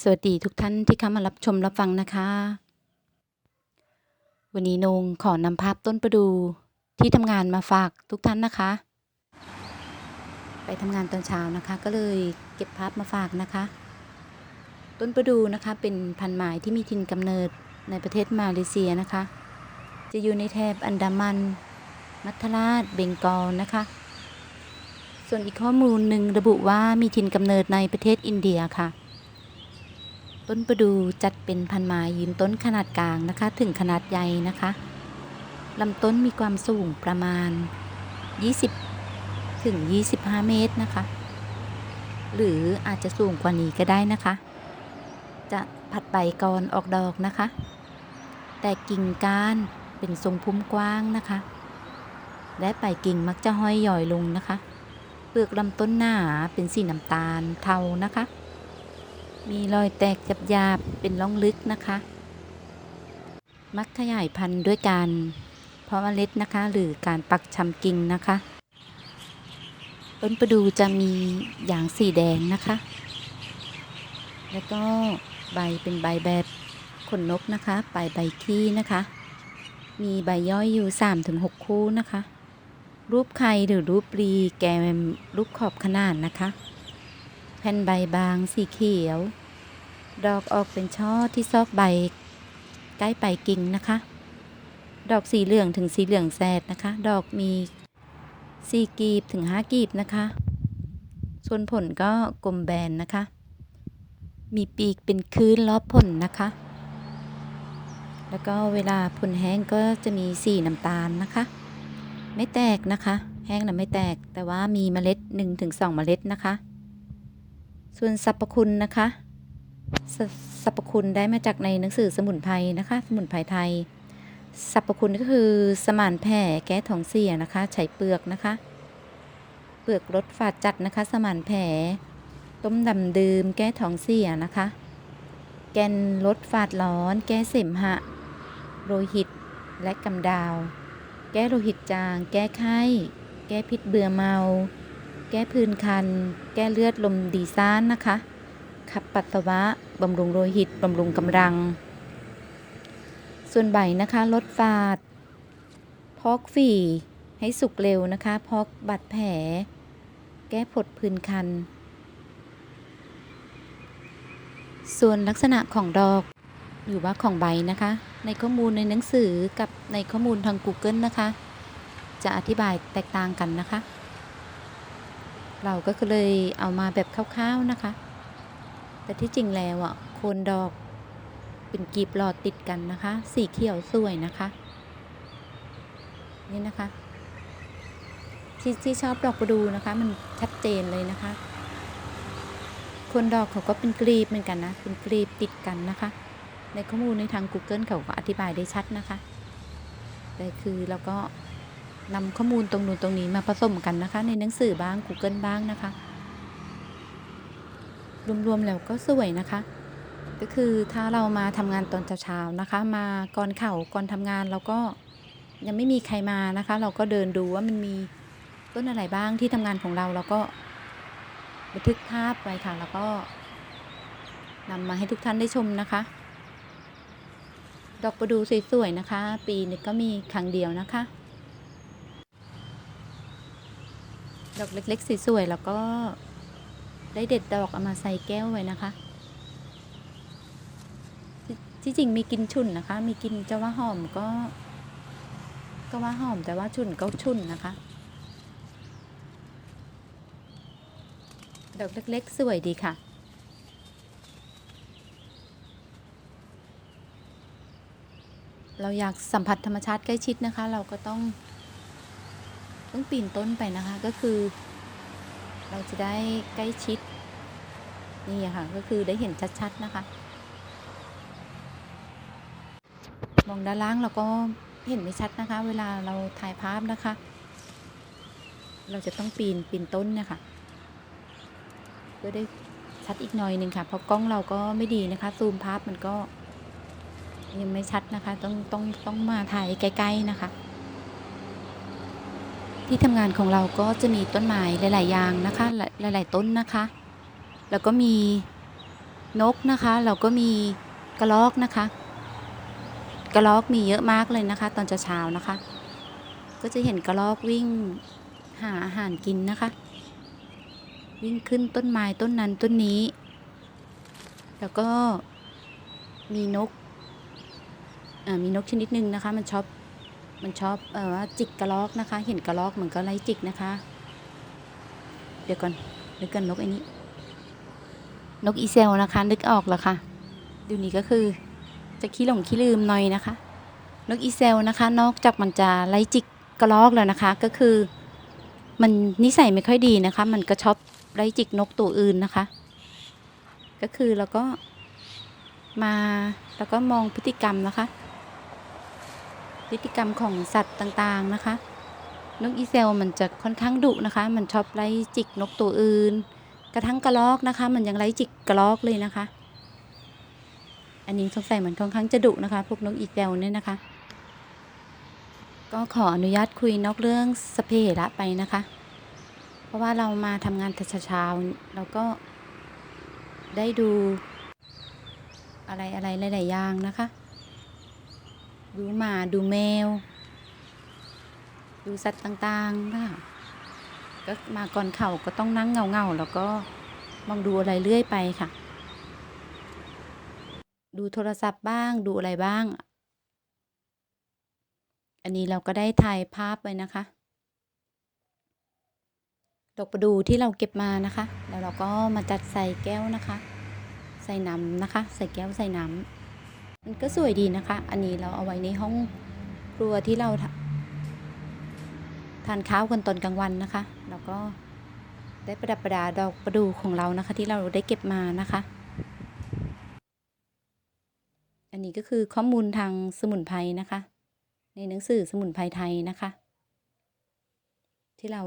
สวัสดีทุกท่านที่เข้ามารับชมรับฟังนะคะ วันนี้นงขอนำภาพต้นประดูที่ทำงานมาฝากทุกท่านนะคะ ไปทำงานตอนเช้านะคะ ก็เลยเก็บภาพมาฝากนะคะ ต้นประดูนะคะเป็นพันธุ์ไม้ที่มีถิ่นกำเนิดในประเทศมาเลเซียนะคะ จะอยู่ในแถบอันดามัน มัทธราชเบงกอลนะคะ ส่วนอีกข้อมูลหนึ่งระบุว่ามีถิ่นกำเนิดในประเทศอินเดียค่ะ ต้นประดูจัดเป็นพันไม้ยืนต้นขนาดกลางนะคะ ถึงขนาดใหญ่นะคะลำต้นมีความสูงประมาณ 20 ถึง 25 เมตรนะคะ หรืออาจจะสูงกว่านี้ก็ได้นะคะ จะผัดใบก่อนออกดอกนะคะ แต่กิ่งก้านเป็นทรงพุ่มกว้างนะคะ และปลายกิ่งมักจะห้อยหย่อยลงนะคะ เปลือกลำต้นหนาเป็นสีน้ำตาลเทานะคะ มีรอยแตกจับยาบเป็นร่องลึกนะคะ มักขยายพันธุ์ด้วยการเพาะเมล็ดนะคะ หรือการปักชำกิ่งนะคะต้นประดูจะมีอย่างสีแดงนะคะ แล้วก็ใบเป็นใบแบบขนนกนะคะปลายใบขี้นะคะ มีใบย่อยอยู่ 3-6 คู่นะคะ รูปไข่หรือรูปปรีแกมรูปขอบขนาดนะคะ แผ่นใบบางสีเขียว ดอกออกเป็นช่อที่ซอกใบ ใกล้ปลายกิ่งนะคะ ดอกสีเหลืองถึงสีเหลืองแสดนะคะ ดอกมีสี่กีบถึงห้ากีบนะคะ ส่วนผลก็กลมแบนนะคะ มีปีกเป็นคืนรอบผลนะคะ แล้วก็เวลาผลแห้งก็จะมีสีน้ำตาลนะคะ ไม่แตกนะคะ แห้งนะไม่แตก แต่ว่ามีเมล็ด 1-2 เมล็ดนะคะ ส่วนสรรพคุณนะคะสสรรพคุณได้มาจากในหนังสือสมุนไพรนะคะ สมุนไพรไทย สรรพคุณก็คือสมานแผลแก้ท้องเสียนะคะ ใช้เปลือกนะคะ เปลือกลดฝาดจัดนะคะ สมานแผลต้มดำดื่มแก้ท้องเสียนะคะ แกนลดฝาดร้อน แก้เสมหะ โลหิตและกำดาว แก้โลหิตจาง แก้ไข้ แก้พิษเบื่อเมา แก้พื้นคัน แก้เลือดลมดีซ่านนะคะ ขับปัสสาวะบำรุงโลหิตบำรุงกำลัง ส่วนใบนะคะลดฝาด พอกฝีให้สุกเร็วนะคะ พอกบาดแผล แก้ผดพื้นคัน ส่วนลักษณะของดอกหรือว่าของใบนะคะ ในข้อมูลในหนังสือกับในข้อมูลทาง Google นะคะ จะอธิบายแตกต่างกันนะคะ เราก็เลยเอามาแบบคร่าวๆนะคะ แต่ที่จริงแล้วอะโคนดอกเป็นกลีบหลอดติดกันนะคะ สีเขียวสวยนะคะ นี่นะคะ ที่ที่ชอบดอกประดูนะคะ มันชัดเจนเลยนะคะโคนดอกเขาก็เป็นกลีบเหมือนกันนะ เป็นกลีบติดกันนะคะ ในข้อมูลในทาง Google เขาก็อธิบายได้ชัดนะคะแต่คือเราก็ นำข้อมูลตรงนู้นตรงนี้มาผสมกันนะคะ ในหนังสือบ้าง Google บ้างนะคะ รวมๆแล้วก็สวยนะคะ ก็คือถ้าเรามาทำงานตอนเช้าๆนะคะ มาก่อนเข่าก่อนทำงานเราก็ยังไม่มีใครมานะคะ เราก็เดินดูว่ามันมีต้นอะไรบ้างที่ทำงานของเราเราก็บันทึกภาพไว้ค่ะ แล้วก็นำมาให้ทุกท่านได้ชมนะคะ ดอกประดูสวยๆนะคะ ปีนึงก็มีครั้งเดียวนะคะ ดอกเล็กๆสวยๆแล้วก็ได้เด็ดดอกเอามาใส่แก้วไว้นะคะที่ที่จริงมีกินฉุนนะคะ มีกินจะว่าหอมก็ ก็ว่าหอมแต่ว่าฉุนก็ฉุนนะคะ ดอกเล็กๆสวยดีค่ะเราอยากสัมผัสธรรมชาติใกล้ชิดนะคะ เราก็ต้อง ต้องปีนต้นไปนะคะก็คือ เราจะได้ใกล้ชิด นี่ค่ะ ก็คือได้เห็นชัดๆนะคะ มองด้านล่างเราก็เห็นไม่ชัดนะคะ เวลาเราถ่ายภาพนะคะ เราจะต้องปีนปีนต้นนะคะเพื่อได้ชัดอีกหน่อยหนึ่งค่ะเพราะกล้องเราก็ไม่ดีนะคะ ซูมภาพมันก็ยังไม่ชัดนะคะ ต้องต้องต้องมาถ่ายใกล้ๆนะคะ ที่ทำงานของเราก็จะมีต้นไม้หลาย ๆ อย่างนะคะ หลาย ๆ ต้นนะคะ แล้วก็มีนกนะคะ เราก็มีกระรอกนะคะ กระรอกมีเยอะมากเลยนะคะ ตอนเช้าๆนะคะ ก็จะเห็นกระรอกวิ่งหาอาหารกินนะคะ วิ่งขึ้นต้นไม้ต้นนั้นต้นนี้ แล้วก็มีนกมีนกชนิดหนึ่งนะคะ มันชอบ มันชอบเออว่าจิกกระรอกนะคะ เห็นกระรอกมันก็ไล่จิกนะคะ เดี๋ยวก่อนนึกกันนกไอ้นี้ นกอีเซลนะคะ นึกออกแล้วค่ะเดี๋ยวนี้ก็คือจะขี้หลงขี้ลืมหน่อยนะคะ นกอีเซลนะคะ นอกจากมันจะไล่จิกกระรอกแล้วนะคะ ก็คือ มันนิสัยไม่ค่อยดีนะคะ มันก็ชอบไล่จิกนกตัวอื่นนะคะ ก็คือเราก็มาแล้วก็มองพฤติกรรมนะคะ พฤติกรรมของสัตว์ต่างๆนะคะ นกอีเซลมันจะค่อนข้างดุนะคะ มันชอบไล่จิกนกตัวอื่น กระทั่งกระรอกนะคะ มันยังไล่จิกกระรอกเลยนะคะ อันนี้สงสัยมันค่อนข้างจะดุนะคะ พวกนกอีเซลเนี่ยนะคะ ก็ขออนุญาตคุยนอกเรื่องสเประไปนะคะ เพราะว่าเรามาทำงานแต่เช้าๆเราก็ได้ดูอะไรอะไรหลาย ๆ อย่างนะคะ ดูหมาดูแมว ดูสัตว์ต่างๆนะคะก็มาก่อนเข่าก็ต้องนั่งเงาๆแล้วก็มองดูอะไรเรื่อยไปค่ะ ดูโทรศัพท์บ้างดูอะไรบ้าง อันนี้เราก็ได้ถ่ายภาพไว้นะคะดอกประดูที่เราเก็บมานะคะ แล้วเราก็มาจัดใส่แก้วนะคะ ใส่น้ำนะคะ ใส่แก้วใส่น้ำ มันก็สวยดีนะคะ อันนี้เราเอาไว้ในห้องครัวที่เราทานข้าวกันตอนกลางวันนะคะ แล้วก็ได้ประดับประดาดอกประดูของเรานะคะ ที่เราได้เก็บมานะคะ อันนี้ก็คือข้อมูลทางสมุนไพรนะคะ ในหนังสือสมุนไพรไทยนะคะ ที่เรา